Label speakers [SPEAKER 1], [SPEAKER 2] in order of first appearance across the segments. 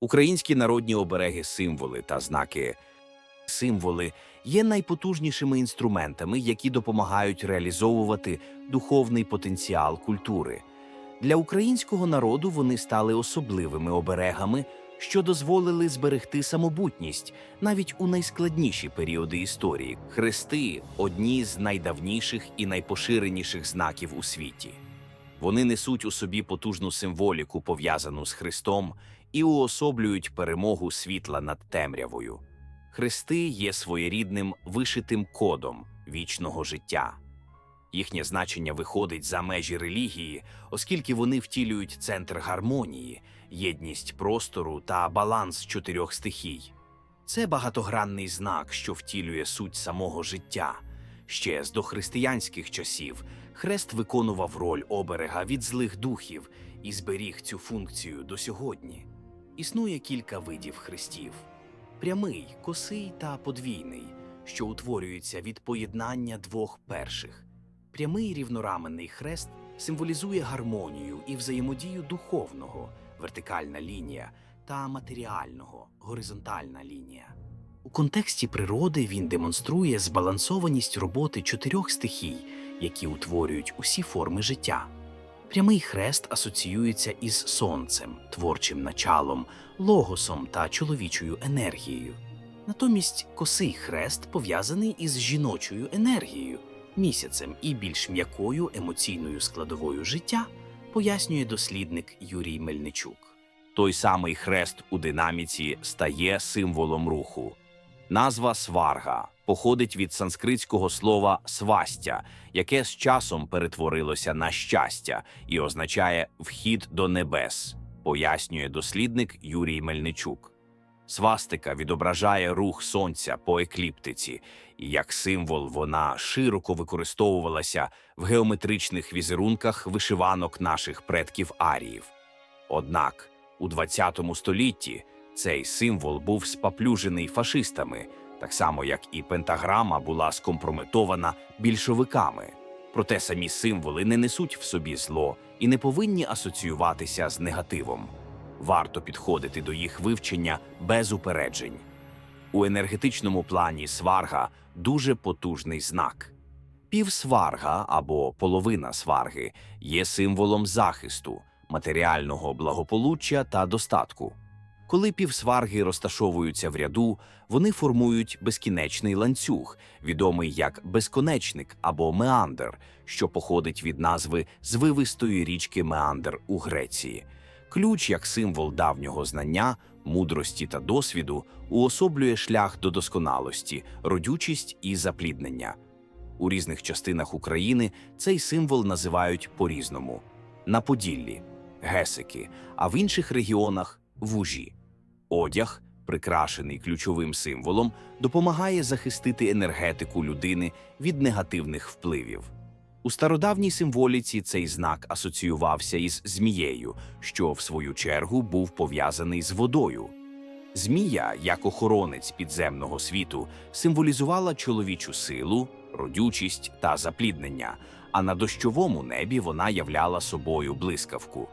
[SPEAKER 1] Українські народні обереги, символи та знаки символи є найпотужнішими інструментами, які допомагають реалізовувати духовний потенціал культури. Для українського народу вони стали особливими оберегами, що дозволили зберегти самобутність навіть у найскладніші періоди історії. Хрести одні з найдавніших і найпоширеніших знаків у світі. Вони несуть у собі потужну символіку, пов'язану з Христом, і уособлюють перемогу світла над темрявою. Хрести є своєрідним вишитим кодом вічного життя. Їхнє значення виходить за межі релігії, оскільки вони втілюють центр гармонії, єдність простору та баланс чотирьох стихій. Це багатогранний знак, що втілює суть самого життя. Ще з дохристиянських часів хрест виконував роль оберега від злих духів і зберіг цю функцію до сьогодні. Існує кілька видів хрестів: прямий, косий та подвійний, що утворюються від поєднання двох перших. Прямий рівнораменний хрест символізує гармонію і взаємодію духовного вертикальна лінія та матеріального горизонтальна лінія. У контексті природи він демонструє збалансованість роботи чотирьох стихій, які утворюють усі форми життя. Прямий хрест асоціюється із сонцем, творчим началом, логосом та чоловічою енергією. Натомість косий хрест пов'язаний із жіночою енергією, місяцем і більш м'якою емоційною складовою життя, пояснює дослідник Юрій Мельничук. Той самий хрест у динаміці стає символом руху. Назва сварга походить від санскритського слова свастя, яке з часом перетворилося на щастя і означає вхід до небес, пояснює дослідник Юрій Мельничук. Свастика відображає рух сонця по екліптиці, і як символ вона широко використовувалася в геометричних візерунках вишиванок наших предків аріїв. Однак у ХХ столітті цей символ був спаплюжений фашистами, так само як і пентаграма була скомпрометована більшовиками. Проте самі символи не несуть в собі зло і не повинні асоціюватися з негативом. Варто підходити до їх вивчення без упереджень. У енергетичному плані сварга дуже потужний знак. Півсварга або половина сварги є символом захисту, матеріального благополуччя та достатку. Коли півсварги розташовуються в ряду, вони формують безкінечний ланцюг, відомий як безконечник або меандр, що походить від назви звивистої річки Меандр у Греції. Ключ як символ давнього знання, мудрості та досвіду уособлює шлях до досконалості, родючість і запліднення. У різних частинах України цей символ називають по-різному: на Поділлі гесики, а в інших регіонах вужі. Одяг, прикрашений ключовим символом, допомагає захистити енергетику людини від негативних впливів. У стародавній символіці цей знак асоціювався із змією, що в свою чергу був пов'язаний з водою. Змія, як охоронець підземного світу, символізувала чоловічу силу, родючість та запліднення, а на дощовому небі вона являла собою блискавку.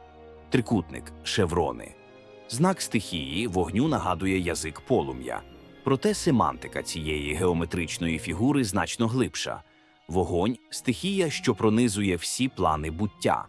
[SPEAKER 1] Трикутник шеврони. Знак стихії вогню нагадує язик полум'я. Проте семантика цієї геометричної фігури значно глибша. Вогонь стихія, що пронизує всі плани буття.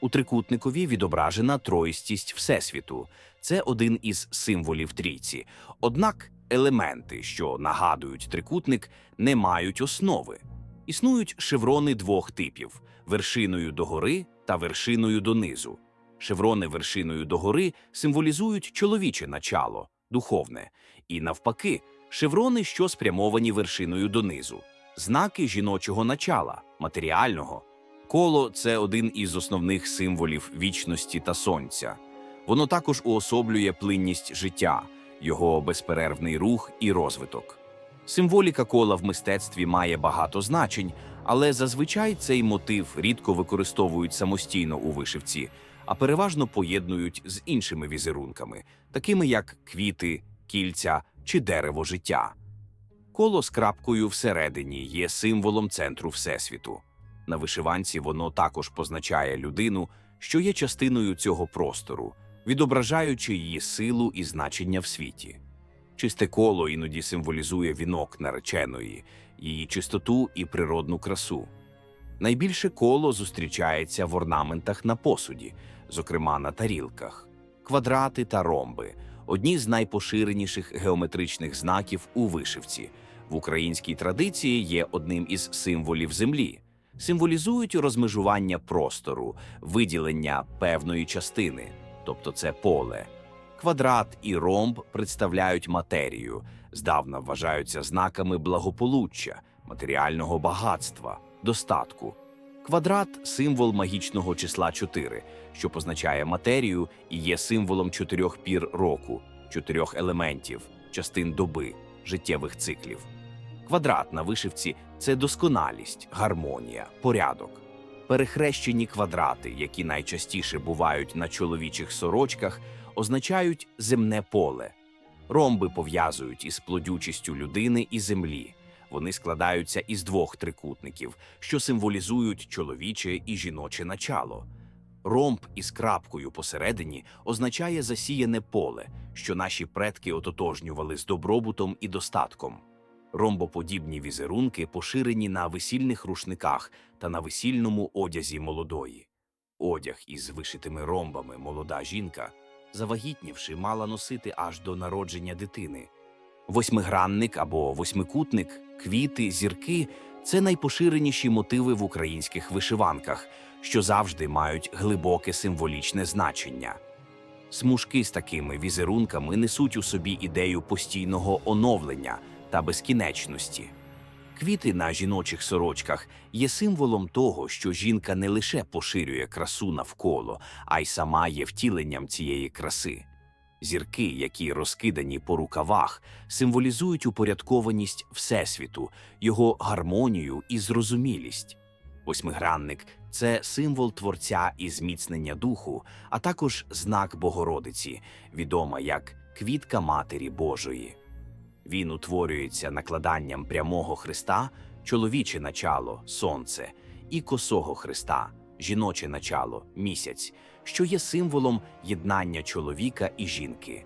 [SPEAKER 1] У трикутникові відображена троїстість Всесвіту. Це один із символів трійці. Однак елементи, що нагадують трикутник, не мають основи. Існують шеврони двох типів: вершиною догори та вершиною донизу. Шеврони вершиною догори символізують чоловіче начало, духовне, і навпаки, шеврони, що спрямовані вершиною донизу, знаки жіночого начала, матеріального. Коло це один із основних символів вічності та сонця. Воно також уособлює плинність життя, його безперервний рух і розвиток. Символіка кола в мистецтві має багато значень, але зазвичай цей мотив рідко використовують самостійно у вишивці, а переважно поєднують з іншими візерунками, такими як квіти, кільця чи дерево життя. Коло з крапкою всередині є символом центру Всесвіту. На вишиванці воно також позначає людину, що є частиною цього простору, відображаючи її силу і значення в світі. Чисте коло іноді символізує вінок нареченої, її чистоту і природну красу. Найбільше коло зустрічається в орнаментах на посуді, зокрема на тарілках, квадрати та ромби одні з найпоширеніших геометричних знаків у вишивці. В українській традиції є одним із символів землі. Символізують розмежування простору, виділення певної частини, тобто це поле. Квадрат і ромб представляють матерію, здавна вважаються знаками благополуччя, матеріального багатства, достатку. Квадрат символ магічного числа 4, що позначає матерію і є символом чотирьох пір року, чотирьох елементів, частин доби, життєвих циклів. Квадрат на вишивці це досконалість, гармонія, порядок. Перехрещені квадрати, які найчастіше бувають на чоловічих сорочках, означають земне поле. Ромби пов'язують із плодючістю людини і землі. Вони складаються із двох трикутників, що символізують чоловіче і жіноче начало. Ромб із крапкою посередині означає засіяне поле, що наші предки ототожнювали з добробутом і достатком. Ромбоподібні візерунки поширені на весільних рушниках та на весільному одязі молодої. Одяг із вишитими ромбами молода жінка, завагітнівши, мала носити аж до народження дитини. Восьмигранник або восьмикутник, квіти, зірки це найпоширеніші мотиви в українських вишиванках, що завжди мають глибоке символічне значення. Смужки з такими візерунками несуть у собі ідею постійного оновлення та безкінечності. Квіти на жіночих сорочках є символом того, що жінка не лише поширює красу навколо, а й сама є втіленням цієї краси. Зірки, які розкидані по рукавах, символізують упорядкованість Всесвіту, його гармонію і зрозумілість. Восьмигранник це символ творця і зміцнення духу, а також знак Богородиці, відома як квітка Матері Божої. Він утворюється накладанням прямого хреста, чоловіче начало сонце, і косого хреста, жіноче начало місяць, що є символом єднання чоловіка і жінки.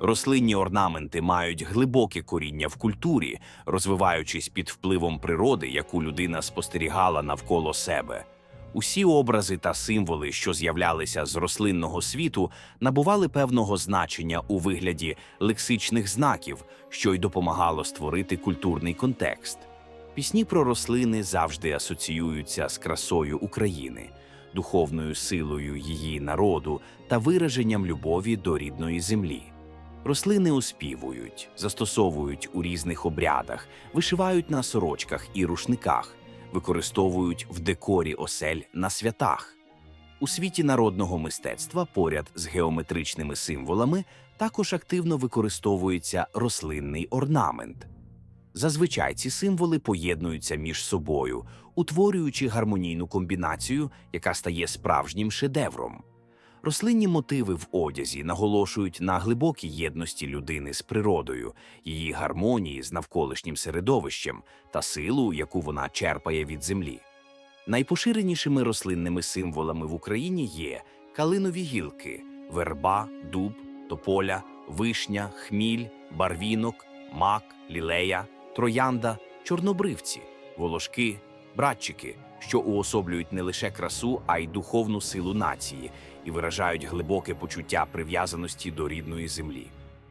[SPEAKER 1] Рослинні орнаменти мають глибоке коріння в культурі, розвиваючись під впливом природи, яку людина спостерігала навколо себе. Усі образи та символи, що з'являлися з рослинного світу, набували певного значення у вигляді лексичних знаків, що й допомагало створити культурний контекст. Пісні про рослини завжди асоціюються з красою України, духовною силою її народу та вираженням любові до рідної землі. Рослини оспівують, застосовують у різних обрядах, вишивають на сорочках і рушниках, використовують в декорі осель на святах. У світі народного мистецтва поряд з геометричними символами також активно використовується рослинний орнамент. Зазвичай ці символи поєднуються між собою, утворюючи гармонійну комбінацію, яка стає справжнім шедевром. Рослинні мотиви в одязі наголошують на глибокій єдності людини з природою, її гармонії з навколишнім середовищем та силу, яку вона черпає від землі. Найпоширенішими рослинними символами в Україні є калинові гілки, верба, дуб, тополя, вишня, хміль, барвінок, мак, лілея, троянда, чорнобривці, волошки, братчики, що уособлюють не лише красу, а й духовну силу нації і виражають глибоке почуття прив'язаності до рідної землі.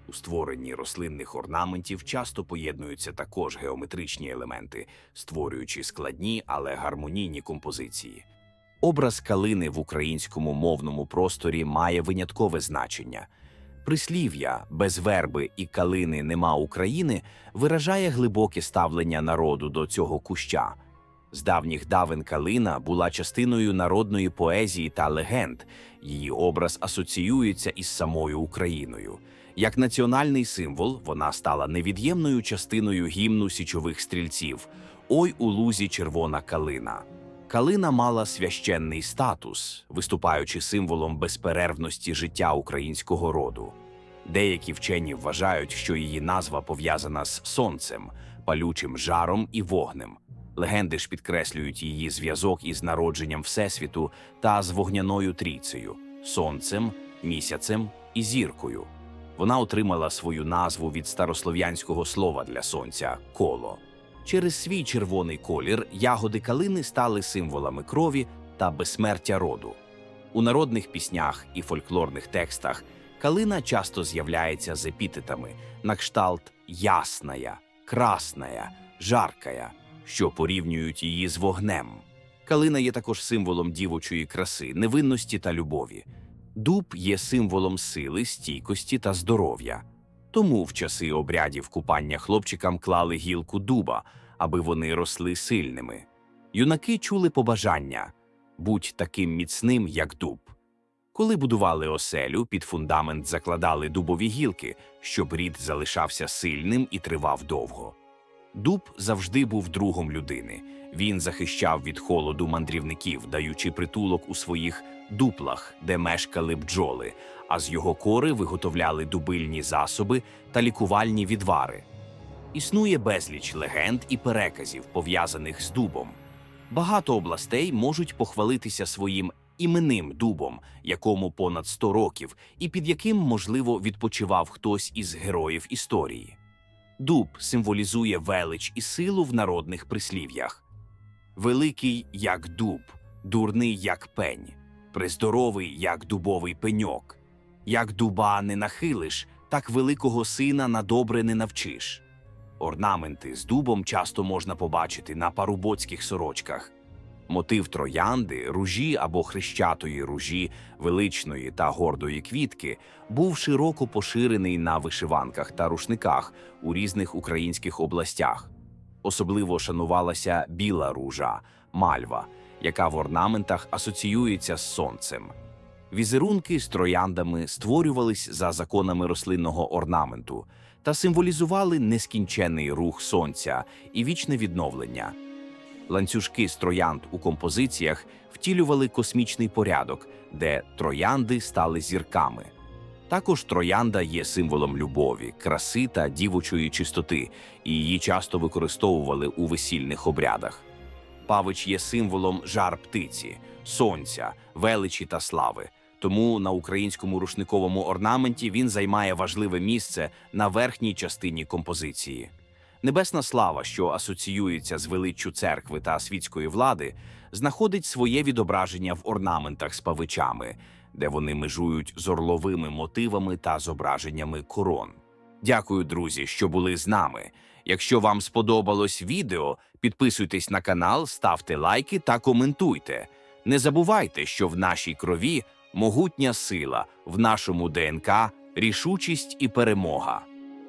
[SPEAKER 1] У створенні рослинних орнаментів часто поєднуються також геометричні елементи, створюючи складні, але гармонійні композиції. Образ калини в українському мовному просторі має виняткове значення. Прислів'я без верби і калини нема України виражає глибоке ставлення народу до цього куща. З давніх давен калина була частиною народної поезії та легенд. Її образ асоціюється із самою Україною. Як національний символ, вона стала невід'ємною частиною гімну січових стрільців. Ой у лузі червона калина. Калина мала священний статус, виступаючи символом безперервності життя українського роду. Деякі вчені вважають, що її назва пов'язана з сонцем, палючим жаром і вогнем. Легенди ж підкреслюють її зв'язок із народженням Всесвіту та з вогняною трійцею сонцем, місяцем і зіркою. Вона отримала свою назву від старослов'янського слова для сонця коло. Через свій червоний колір ягоди калини стали символами крові та безсмертя роду. У народних піснях і фольклорних текстах калина часто з'являється з епітетами на кшталт ясная, красная, жаркая, що порівнюють її з вогнем. Калина є також символом дівочої краси, невинності та любові. Дуб є символом сили, стійкості та здоров'я. Тому в часи обрядів купання хлопчикам клали гілку дуба, аби вони росли сильними. Юнаки чули побажання будь таким міцним, як дуб. Коли будували оселю, під фундамент закладали дубові гілки, щоб рід залишався сильним і тривав довго. Дуб завжди був другом людини. Він захищав від холоду мандрівників, даючи притулок у своїх дуплах, де мешкали бджоли, а з його кори виготовляли дубильні засоби та лікувальні відвари. Існує безліч легенд і переказів, пов'язаних з дубом. Багато областей можуть похвалитися своїм іменним дубом, якому понад 100 років, і під яким, можливо, відпочивав хтось із героїв історії. Дуб символізує велич і силу в народних прислів'ях. Великий, як дуб, дурний, як пень, приздоровий, як дубовий пеньок. Як дуба не нахилиш, так великого сина на добре не навчиш. Орнаменти з дубом часто можна побачити на парубоцьких сорочках. Мотив троянди, ружі або хрещатої ружі, величної та гордої квітки був широко поширений на вишиванках та рушниках у різних українських областях. Особливо шанувалася біла ружа, мальва, яка в орнаментах асоціюється з сонцем. Візерунки з трояндами створювались за законами рослинного орнаменту та символізували нескінчений рух сонця і вічне відновлення. Ланцюжки з троянд у композиціях втілювали космічний порядок, де троянди стали зірками. Також троянда є символом любові, краси та дівочої чистоти, і її часто використовували у весільних обрядах. Павич є символом жар птиці, сонця, величі та слави. Тому на українському рушниковому орнаменті він займає важливе місце на верхній частині композиції. Небесна слава, що асоціюється з величчю церкви та світської влади, знаходить своє відображення в орнаментах з павичами, де вони межують з орловими мотивами та зображеннями корон. Дякую, друзі, що були з нами. Якщо вам сподобалось відео, підписуйтесь на канал, ставте лайки та коментуйте. Не забувайте, що в нашій крові могутня сила, в нашому ДНК рішучість і перемога.